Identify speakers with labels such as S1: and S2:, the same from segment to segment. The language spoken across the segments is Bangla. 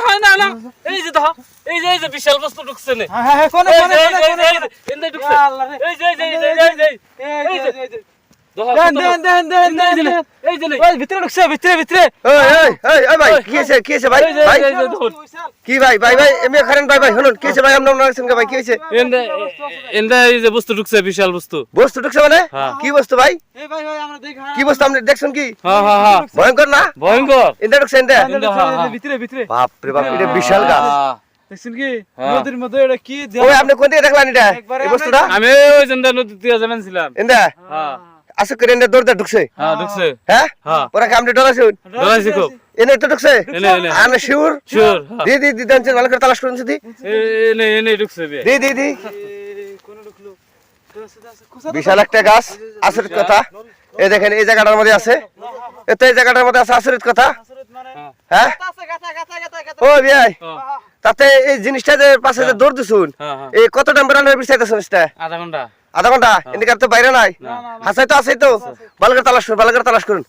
S1: না না না এই যে দেখো এই যে এই যে বিশাল বস্তু ঢুকছে নে
S2: হ্যাঁ হ্যাঁ কোনে কোনে কোনে
S1: যে,
S2: কোনে
S1: এই যে, এই যে ঢুকছে।
S2: আল্লাহ রে।
S1: এই যে, এই যে, এই যে, এই যে,
S3: কি হয়েছে কি হয়েছে ভাই ভাই
S1: এই যে, দেখুন।
S3: কি ভাই ভাই ভাই এমনি খারেন ভাই ভাই শুনুন কি ভাই আপনার নাম ভাই কি হয়েছে
S1: এন্ডা এন্ডা এই যে বস্তু ঢুকছে বিশাল বস্তু
S3: বস্তু ঢুকছে মানে
S1: হ্যাঁ।
S3: কি বস্তু ভাই
S2: এই ভাই ভাই আমরা দেখা
S3: কি বস্তু আপনি দেখছেন কি
S1: হ্যাঁ হ্যাঁ হ্যাঁ
S3: ভয়ঙ্কর না
S1: ভয়ঙ্কর
S3: ঢুকছে ইন্দা
S2: ভিতরে ভিতরে
S3: বাপ রে বাপ এটা বিশাল গাছ
S1: হ্যাঁ।
S2: দেখছেন কি
S1: হ্যাঁ।
S2: নদীর মধ্যে এটা কি
S3: ওই আপনি কোন দিকে দেখলেন এটা এই বস্তুটা
S1: আমি ওই দিয়ে যাবেন ছিলাম হ্যাঁ
S3: আসো করে ইন্দা দৌড়তে ঢুকছে।
S1: হ্যাঁ ঢুকছে।
S3: হ্যাঁ?
S1: হ্যাঁ।
S3: ওরা কি আপনি ডরাইছেন
S1: খুব।
S3: এনে তো ঢুকছে। আমি শিওর
S1: শিওর
S3: দি দি দি দেন ভালো করে তালাশ করুন দি
S1: এনে এনে ঢুকছে
S3: দি দি দি। বিশাল একটা গাছ আচরিত কথা। এই দেখেন এই জায়গাটার মধ্যে আছে। এ তো এই জায়গাটার মধ্যে আছে আচরিত কথা। হ্যাঁ? ও বিয়াই
S1: হ্যাঁ।
S3: তাতে এই জিনিসটা যে পাশে যে দৌড় দিছুন
S1: হ্যাঁ হ্যাঁ।
S3: এই কত টাইম বেড়ানো বিচাইতেছেন এটা
S1: আধা ঘণ্টা।
S3: আধা ঘণ্টা? এদিকে তো বাইরে নাই? হাসাই তো আছে তো। ভালো করে তালাশ করুন ভালো করে তালাশ করুন।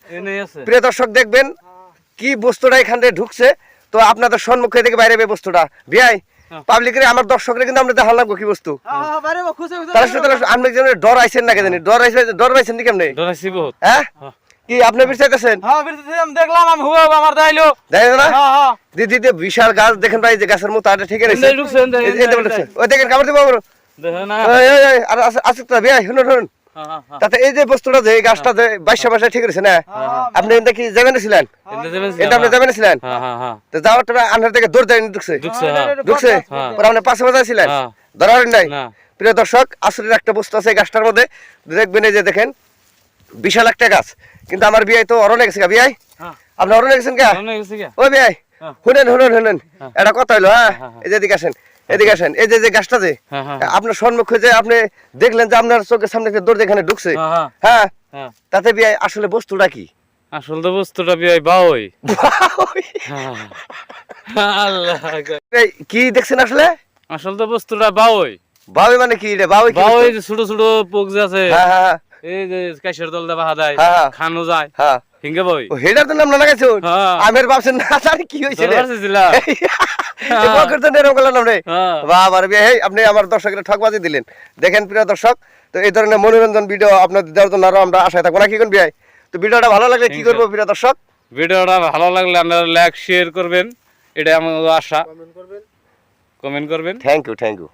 S3: প্রিয় দর্শক দেখবেন কি বস্তুটা এখান থেকে ঢুকছে। তো আপনাদের সম্মুখে থেকে বাইরে বস্তুটা। বিয়াই
S1: হ্যাঁ।
S3: পাবলিকের আমার দর্শকরা কিন্তু আমরা দেখা লাগবো কি বস্তু?
S2: হ্যাঁ হ্যাঁ
S3: আপনি যেন ডর আইছেন না কেন ডর আইছে ডর নি কেমনে? হ্যাঁ। কি আপনি বিচাইতেছেন
S2: হ্যাঁ দেখলাম আমি হুয়া আমার দাইলো
S3: দেখেন না?
S2: হ্যাঁ হ্যাঁ।
S3: দিদি বিশাল গাছ দেখেন ভাই যে গাছের মতো আটা ঠিক আছে। ওই দেখেন কামড় দিব। আমার
S1: দেখো না?
S3: ওই ওই ওই আর আছে- আছে তো বিয়াই শুনুন শুনুন।
S1: হ্যাঁ হ্যাঁ হ্যাঁ।
S3: তাতে এই যে বস্তুটা যে গাছটা যে বাইশে বাসায় ঠিক আছে না? আপনি এটা কি যাবেন ছিলেন? এটা আপনি যাবেন ছিলেন?
S1: হ্যাঁ হ্যাঁ হ্যাঁ।
S3: তো যাওয়ার টাইমে আন্ধার থেকে দৌড় দেয় ঢুকছে
S1: ঢুকছে হ্যাঁ।
S3: ঢুকছে
S1: হ্যাঁ।
S3: পরে আপনি পাশে বাজায় ছিলেন?
S1: হ্যাঁ।
S3: ধরা নাই? প্রিয় দর্শক আসলের একটা বস্তু আছে গাছটার মধ্যে। দেখবেন এই যে দেখেন বিশাল একটা গাছ। কিন্তু আমার বিয়াই তো অরণে গেছে বিয়াই?
S1: হ্যাঁ।
S3: আপনি অরণে গেছেন কে ওই বিয়াই
S1: হ্যাঁ।
S3: শুনেন শুনেন শুনেন।
S1: হ্যাঁ।
S3: এটা কথা হইল হ্যাঁ। এই যে এদিকে আসেন। এদিকে আসেন। এই যে যে গাছটা যে
S1: হ্যাঁ হ্যাঁ।
S3: আপনার সম্মুখে যে আপনি দেখলেন যে আপনার চোখের সামনে দৌড় এখানে ঢুকছে
S1: হ্যাঁ হ্যাঁ।
S3: তাতে বিয়াই আসলে বস্তুটা কি?
S1: আসল তো বস্তুটা হ্যাঁ। আল্লাহ
S3: কি দেখছেন আসলে?
S1: আসল তো বস্তুটা বাওই
S3: বাবু মানে কি রে? বস্তু?
S1: যে ছোট ছোট পোক আছে।
S3: হ্যাঁ হ্যাঁ।
S1: এই যে কাশের দল দে বাহা দেয়। খানো যায় হিঙ্গে বই।
S3: হেডার তো নাম না লাগাইছো। আমের ভাবছেন না জানি কি হয়েছে রে।
S1: ধরছিলাম
S3: এই বকর তো নেরম করলাম নাম রে বাহ বার হেই আপনি আমার দর্শকের ঠকবাজি দিলেন। দেখেন প্রিয় দর্শক তো এই ধরনের মনোরঞ্জন ভিডিও আপনাদের দেওয়ার জন্য আরও আমরা আশায় থাকব না কি তো ভিডিওটা ভালো লাগলে কি করব প্রিয় দর্শক?
S1: ভিডিওটা ভালো লাগলে আপনারা লাইক শেয়ার করবেন। এটা আমার আশা। কমেন্ট করবেন।
S3: Thank you thank you